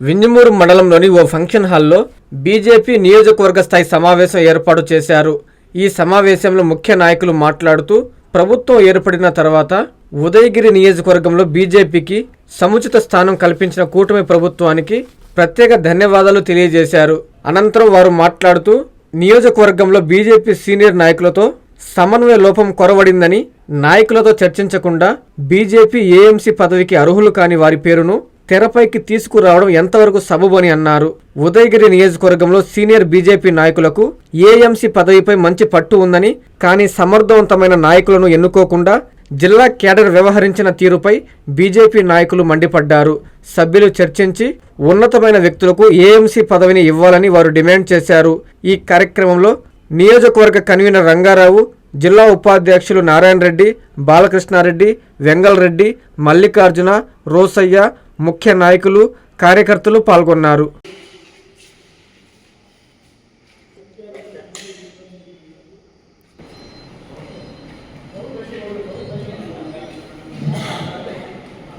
వింజమూరు మండలంలోని ఓ ఫంక్షన్ హాల్లో బీజేపీ నియోజకవర్గ స్థాయి సమావేశం ఏర్పాటు చేశారు. ఈ సమావేశంలో ముఖ్య నాయకులు మాట్లాడుతూ ప్రభుత్వం ఏర్పడిన తర్వాత ఉదయగిరి నియోజకవర్గంలో బీజేపీకి సముచిత స్థానం కల్పించిన కూటమి ప్రభుత్వానికి ప్రత్యేక ధన్యవాదాలు తెలియజేశారు. అనంతరం వారు మాట్లాడుతూ నియోజకవర్గంలో బీజేపీ సీనియర్ నాయకులతో సమన్వయ లోపం కొరవడిందని నాయకులతో చర్చించకుండా బీజేపీ ఏఎంసీ పదవికి అర్హులు కాని వారి పేరును తెరపైకి తీసుకురావడం ఎంతవరకు సబబని అన్నారు. ఉదయగిరి నియోజకవర్గంలో సీనియర్ బీజేపీ నాయకులకు ఏఎంసీ పదవిపై మంచి పట్టు ఉందని కానీ సమర్థవంతమైన నాయకులను ఎన్నుకోకుండా జిల్లా కేడర్ వ్యవహరించిన తీరుపై బీజేపీ నాయకులు మండిపడ్డారు. సభ్యులు చర్చించి ఉన్నతమైన వ్యక్తులకు ఏఎంసీ పదవిని ఇవ్వాలని వారు డిమాండ్ చేశారు. ఈ కార్యక్రమంలో నియోజకవర్గ కన్వీనర్ రంగారావు జిల్లా ఉపాధ్యక్షులు నారాయణ రెడ్డి బాలకృష్ణారెడ్డి వెంగల్ రెడ్డి మల్లికార్జున రోసయ్య ముఖ్య నాయకులు కార్యకర్తలు పాల్గొన్నారు.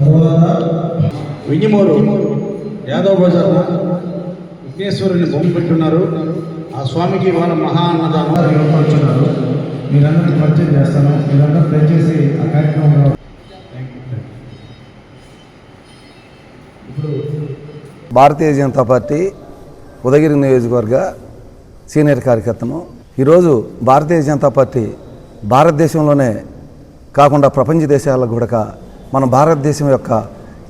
తర్వాత వింజమూరు యాదవ్ బజార్ విఘ్నేశ్వరుని బొమ్మ పెట్టున్నారు. ఆ స్వామికి వాళ్ళ మహా అన్నదానం. ఏర్పరుచున్నారు మీరందరికీ పరిచయం చేస్తాను. మీరందరూ దయచేసి ఆ కార్యక్రమంలో భారతీయ జనతా పార్టీ ఉదయగిరి నియోజకవర్గ సీనియర్ కార్యకర్తను. ఈరోజు భారతీయ జనతా పార్టీ భారతదేశంలోనే కాకుండా ప్రపంచ దేశాలకు కూడా మన భారతదేశం యొక్క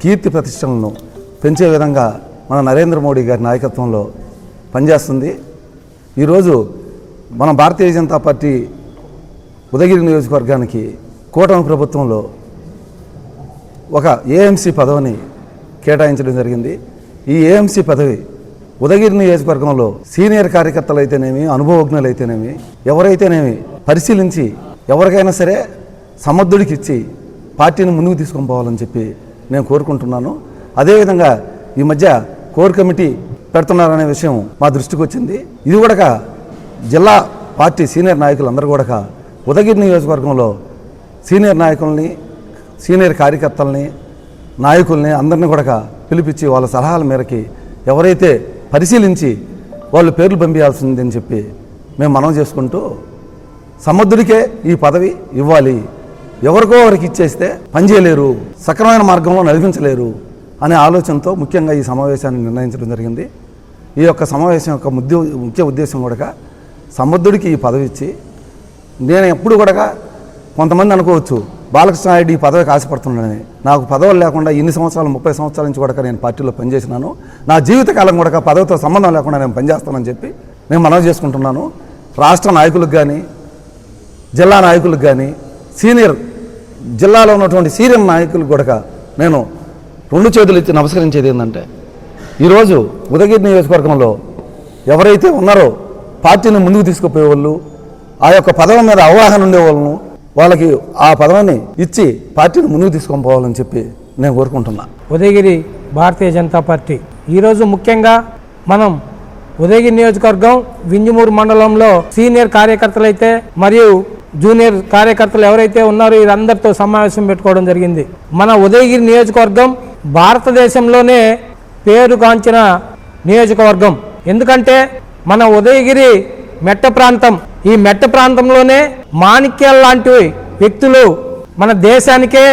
కీర్తి ప్రతిష్టలను పెంచే విధంగా మన నరేంద్ర మోడీ గారి నాయకత్వంలో పనిచేస్తుంది. ఈరోజు మన భారతీయ జనతా పార్టీ ఉదయగిరి నియోజకవర్గానికి కూటమి ప్రభుత్వంలో ఒక ఏఎంసీ పదవిని కేటాయించడం జరిగింది. ఈ ఏఎంసీ పదవి ఉదగిరి నియోజకవర్గంలో సీనియర్ కార్యకర్తలు అయితేనేమి అనుభవజ్ఞులు అయితేనేమి ఎవరైతేనేమి పరిశీలించి ఎవరికైనా సరే సమర్థుడికి ఇచ్చి పార్టీని ముందుకు తీసుకొని పోవాలని చెప్పి నేను కోరుకుంటున్నాను. అదేవిధంగా ఈ మధ్య కోర్ కమిటీ పెడుతున్నారనే విషయం మా దృష్టికి వచ్చింది. ఇది కూడా జిల్లా పార్టీ సీనియర్ నాయకులు అందరూ కూడా ఉదగిరి నియోజకవర్గంలో సీనియర్ నాయకుల్ని సీనియర్ కార్యకర్తల్ని నాయకుల్ని అందరిని కూడా పిలిపించి వాళ్ళ సలహాల మేరకి ఎవరైతే పరిశీలించి వాళ్ళు పేర్లు పంపించాల్సిందని చెప్పి మేము మనం చేసుకుంటూ సమర్థుడికే ఈ పదవి ఇవ్వాలి. ఎవరికో వారికి ఇచ్చేస్తే పనిచేయలేరు సక్రమైన మార్గంలో నడిపించలేరు అనే ఆలోచనతో ముఖ్యంగా ఈ సమావేశాన్ని నిర్ణయించడం జరిగింది. ఈ యొక్క సమావేశం యొక్క ముద్ద ముఖ్య ఉద్దేశం కూడా సమర్థుడికి ఈ పదవి ఇచ్చి నేను ఎప్పుడు కూడా కొంతమంది అనుకోవచ్చు బాలకృష్ణారెడ్డి ఈ పదవికి ఆశపడుతున్నాడని. నాకు పదవులు లేకుండా ఇన్ని సంవత్సరాలు ముప్పై సంవత్సరాల నుంచి కూడా నేను పార్టీలో పనిచేసినాను. నా జీవితకాలం కూడా పదవితో సంబంధం లేకుండా నేను పనిచేస్తానని చెప్పి నేను మనవి చేసుకుంటున్నాను. రాష్ట్ర నాయకులకు కానీ జిల్లా నాయకులకు కానీ సీనియర్ జిల్లాలో ఉన్నటువంటి సీనియర్ నాయకులకు కూడా నేను రెండు చేతులు ఇచ్చి నమస్కరించేది ఏంటంటే ఈరోజు ఉదగిరి నియోజకవర్గంలో ఎవరైతే ఉన్నారో పార్టీని ముందుకు తీసుకుపోయే వాళ్ళు ఆ యొక్క పదవి మీద అవగాహన ఉండేవాళ్ళను వాళ్ళకి ఆ పదవిని ఇచ్చి పార్టీని ముందుకు తీసుకొని పోవాలని చెప్పి నేను కోరుకుంటున్నా. ఉదయగిరి భారతీయ జనతా పార్టీ. ఈరోజు ముఖ్యంగా మనం ఉదయగిరి నియోజకవర్గం వింజమూరు మండలంలో సీనియర్ కార్యకర్తలైతే మరియు జూనియర్ కార్యకర్తలు ఎవరైతే ఉన్నారో వీరందరితో సమావేశం పెట్టుకోవడం జరిగింది. మన ఉదయగిరి నియోజకవర్గం భారతదేశంలోనే పేరుగాంచిన నియోజకవర్గం. ఎందుకంటే మన ఉదయగిరి మెట్ట ప్రాంతం ఈ మెట్ట ప్రాంతంలోనే మాణిక్యాల లాంటి వ్యక్తులు మన దేశానికే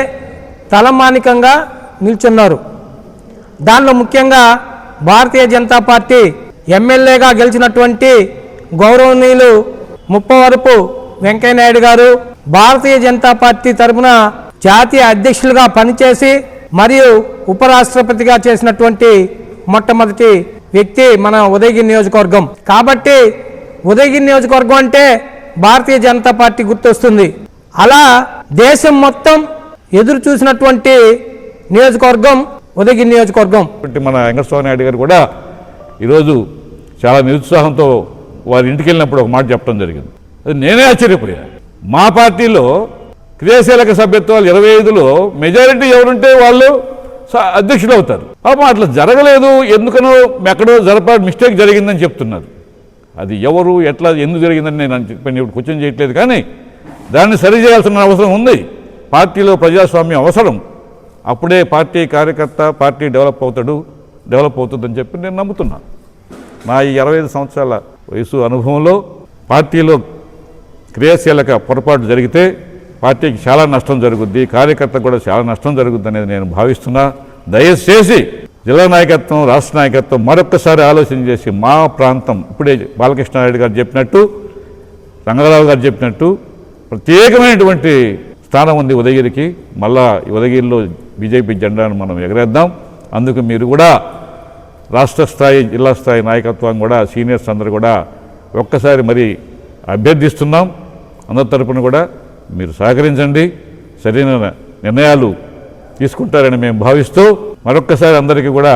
తలమానికంగా నిల్చున్నారు. దానిలో ముఖ్యంగా భారతీయ జనతా పార్టీ ఎమ్మెల్యేగా గెలిచినటువంటి గౌరవనీయులు ముప్పవరపు వెంకయ్యనాయుడు గారు భారతీయ జనతా పార్టీ తరఫున జాతీయ అధ్యక్షులుగా పనిచేసి మరియు ఉపరాష్ట్రపతిగా చేసినటువంటి మొట్టమొదటి వ్యక్తి మన ఉదయగిరి నియోజకవర్గం. కాబట్టి ఉదయగిరి నియోజకవర్గం అంటే భారతీయ జనతా పార్టీ గుర్తొస్తుంది. అలా దేశం మొత్తం ఎదురు చూసినటువంటి నియోజకవర్గం ఉదయగిరి నియోజకవర్గం. మన వెంకటస్వామి నాయుడు గారు కూడా ఈరోజు చాలా నిరుత్సాహంతో వారి ఇంటికి వెళ్ళినప్పుడు ఒక మాట చెప్పడం జరిగింది. అది నేనే ఆశ్చర్యపోయా. మా పార్టీలో క్రియాశీలక సభ్యత్వాలు ఇరవై ఐదులో మెజారిటీ ఎవరుంటే వాళ్ళు అధ్యక్షులు అవుతారు. పాపం అట్లా జరగలేదు. ఎందుకనో ఎక్కడో జరప మిస్టేక్ జరిగిందని చెప్తున్నారు. అది ఎవరు ఎట్లా ఎందుకు జరిగిందని నేను చెప్పాను ఇప్పుడు క్వశ్చన్ చేయట్లేదు కానీ దాన్ని సరిచేయాల్సిన అవసరం ఉంది. పార్టీలో ప్రజాస్వామ్యం అవసరం. అప్పుడే పార్టీ కార్యకర్త పార్టీ డెవలప్ అవుతాడు డెవలప్ అవుతుందని చెప్పి నేను నమ్ముతున్నాను నా ఈ ఇరవై ఐదు సంవత్సరాల వయసు అనుభవంలో పార్టీలో క్రియాశీలక పొరపాటు జరిగితే పార్టీకి చాలా నష్టం జరుగుద్ది కార్యకర్తకు కూడా చాలా నష్టం జరుగుద్ది అనేది నేను భావిస్తున్నా. దయచేసి జిల్లా నాయకత్వం రాష్ట్ర నాయకత్వం మరొక్కసారి ఆలోచన చేసి మా ప్రాంతం ఇప్పుడే బాలకృష్ణారెడ్డి గారు చెప్పినట్టు రంగారావు గారు చెప్పినట్టు ప్రత్యేకమైనటువంటి స్థానం ఉంది ఉదయగిరికి. మళ్ళా ఈ ఉదయగిరిలో బీజేపీ జెండాను మనం ఎగరేద్దాం. అందుకు మీరు కూడా రాష్ట్ర స్థాయి జిల్లా స్థాయి నాయకత్వం కూడా సీనియర్స్ అందరూ కూడా ఒక్కసారి మరి అభ్యర్థిస్తున్నాం. అందరి తరపున కూడా మీరు సహకరించండి. సరైన నిర్ణయాలు తీసుకుంటారని మేము భావిస్తూ మరొక్కసారి అందరికీ కూడా